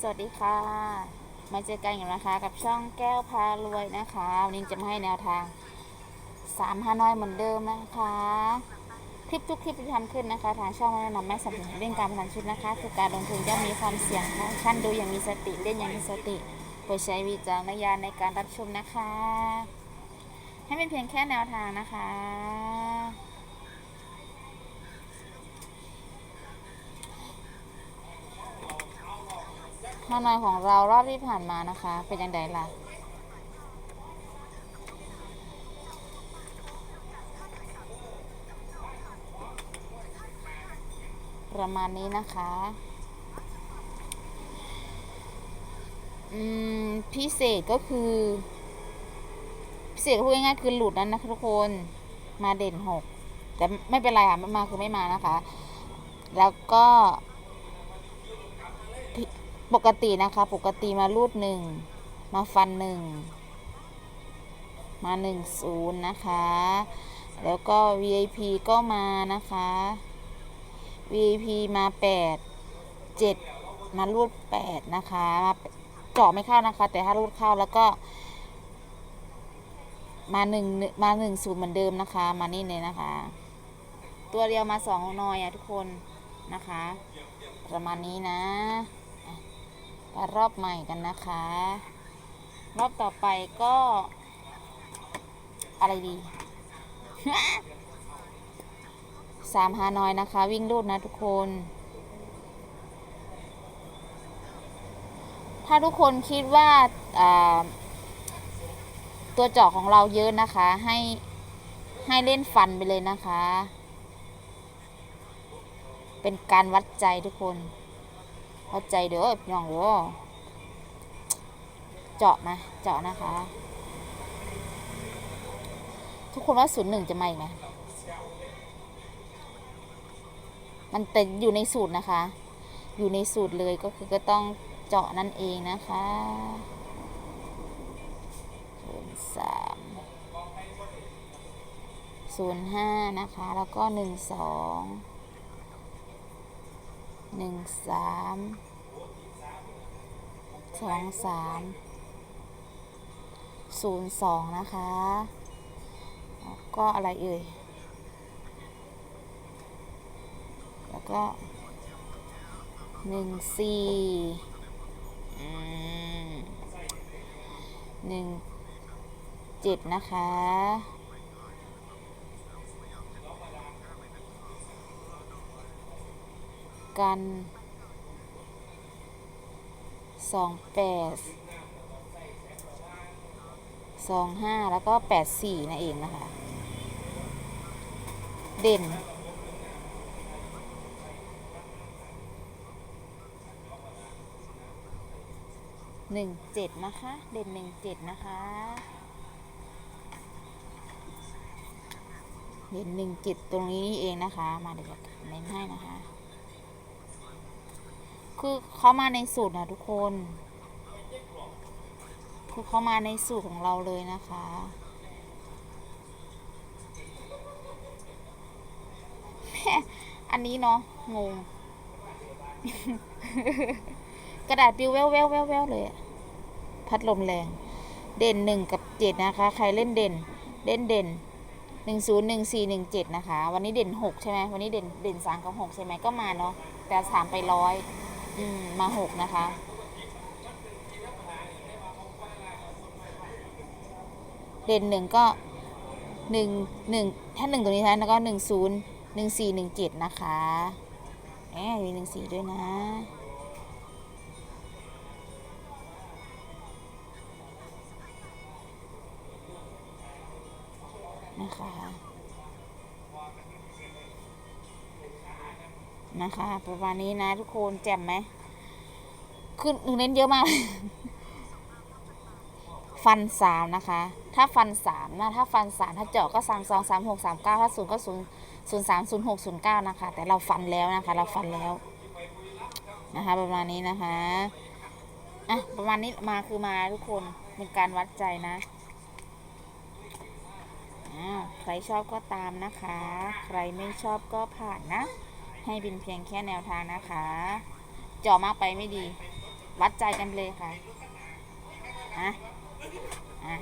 สวัสดีค่ะ มาเจอกันอยู่นะคะ กับช่องแก้วพารวยนะคะวันนี้จะมาให้แนวทางสามฮานอยเหมือนเดิมนะคะ คลิปทุกคลิปที่ทำขึ้นนะคะ ทางช่องไม่แนะนำไม่สนับสนุนเรื่องการพนันชุดนะคะคือการลงทุนย่อมมีความเสี่ยงค่ะท่านดูอย่างมีสติเล่นอย่างมีสติโปรดใช้วิจารณญาณในการรับชมนะคะ ให้เป็นเพียงแค่แนวทางนะคะ ฮานอยของเรารอบที่ผ่านมานะคะ เป็นยังไงล่ะ ประมาณนี้นะคะ อืม พิเศษก็คือ พิเศษก็พูดง่ายๆคือหลุดนั้นนะคะทุกคนมาเด่นหกแต่ไม่เป็นไรค่ะไม่มาคือไม่มานะคะ แล้วก็ ปกตินะคะ ปกติมารูดหนึ่งมาฟันหนึ่งมาหนึ่งศูนย์นะคะ แล้วก็ VIP ก็มานะคะ VIP มาแปดเจ็ดมารูดแปดนะคะมาเจาะไม่เข้านะคะ แต่ถ้ารูดเข้าแล้วก็ มาหนึ่งมาหนึ่งศูนย์เหมือนเดิมนะคะ มานี่เลยนะคะ ตัวเดียวมาสองหน่อยอะทุกคนนะคะ ประมาณนี้นะ รอบใหม่กันนะคะ รอบต่อไปก็ อะไรดีสามฮานอยนะคะ วิ่งรูดนะทุกคน ถ้าทุกคนคิดว่าตัวเจาะของเราเยอะนะคะ ให้ให้เล่นฟันไปเลยนะคะ เป็นการวัดใจทุกคน วัดใจเด้อพี่น้องเด้อเจาะมาเจาะนะคะ ทุกคนว่าศูนย์หนึ่งจะมาอีกไหมมันแต่อยู่ในสูตรนะคะ อยู่ในสูตรเลยก็คือก็ต้องเจาะนั่นเองนะคะศูนย์สามศูนย์ห้านะคะ แล้วก็หนึ่งสอง หนึ่งสามสองสามศูนย์สองนะคะแล้วก็อะไรเอ่ย แล้วก็หนึ่งสี่หนึ่งเจ็ดนะคะ กันสองแปดสองห้าแล้วก็แปดสี่นั่นเองนะคะ เด่นหนึ่งเจ็ดนะคะ เด่นหนึ่งเจ็ดนะคะ เด่นหนึ่งเจ็ดตรงนี้นี่เองนะคะ มาเดี๋ยวจะเน้นให้นะคะ คือเขามาในสูตรนะทุกคน คือเขามาในสูตรของเราเลยนะคะ อันนี้เนาะงง กระดาษปิวแววแววแววแววเลยอะพัดลมแรง เด่นหนึ่งกับเจ็ดนะคะ ใครเล่นเด่นเล่นเด่นหนึ่งศูนย์หนึ่งสี่หนึ่งเจ็ดนะคะ วันนี้เด่นหกใช่ไหมวันนี้เด่นเด่นสามกับหกใช่ไหมก็มาเนาะแต่สามไปร้อย อืมมาหกนะคะ เด่นหนึ่งก็หนึ่งหนึ่งถ้าหนึ่งตรงนี้นะแล้วก็หนึ่งศูนย์หนึ่งสี่หนึ่งเจ็ดนะคะแหมมีหนึ่งสี่ด้วยนะนะคะ นะคะ ประมาณนี้นะทุกคนแจ่มไหมคือหนึ่งเน้นเยอะมาก ฟันสามนะคะ ถ้าฟันสามนะถ้าฟันสามถ้าเจาะก็สามสองสามหกสามเก้าถ้าศูนย์ก็ศูนย์ศูนย์สามศูนย์หกศูนย์เก้านะคะ แต่เราฟันแล้วนะคะ เราฟันแล้วนะคะ ประมาณนี้นะคะอะประมาณนี้มาคือมาทุกคนเป็นการวัดใจนะใครชอบก็ตามนะคะ ใครไม่ชอบก็ผ่านนะ ให้เป็นเพียงแค่แนวทางนะคะเจาะมากไปไม่ดี วัดใจกันเลยค่ะอะอะ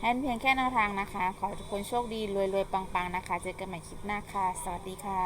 ให้เป็นเพียงแค่แนวทางนะคะ ขอทุกคนโชคดีรวยๆปังๆนะคะ เจอกันใหม่คลิปหน้าค่ะ สวัสดีค่ะ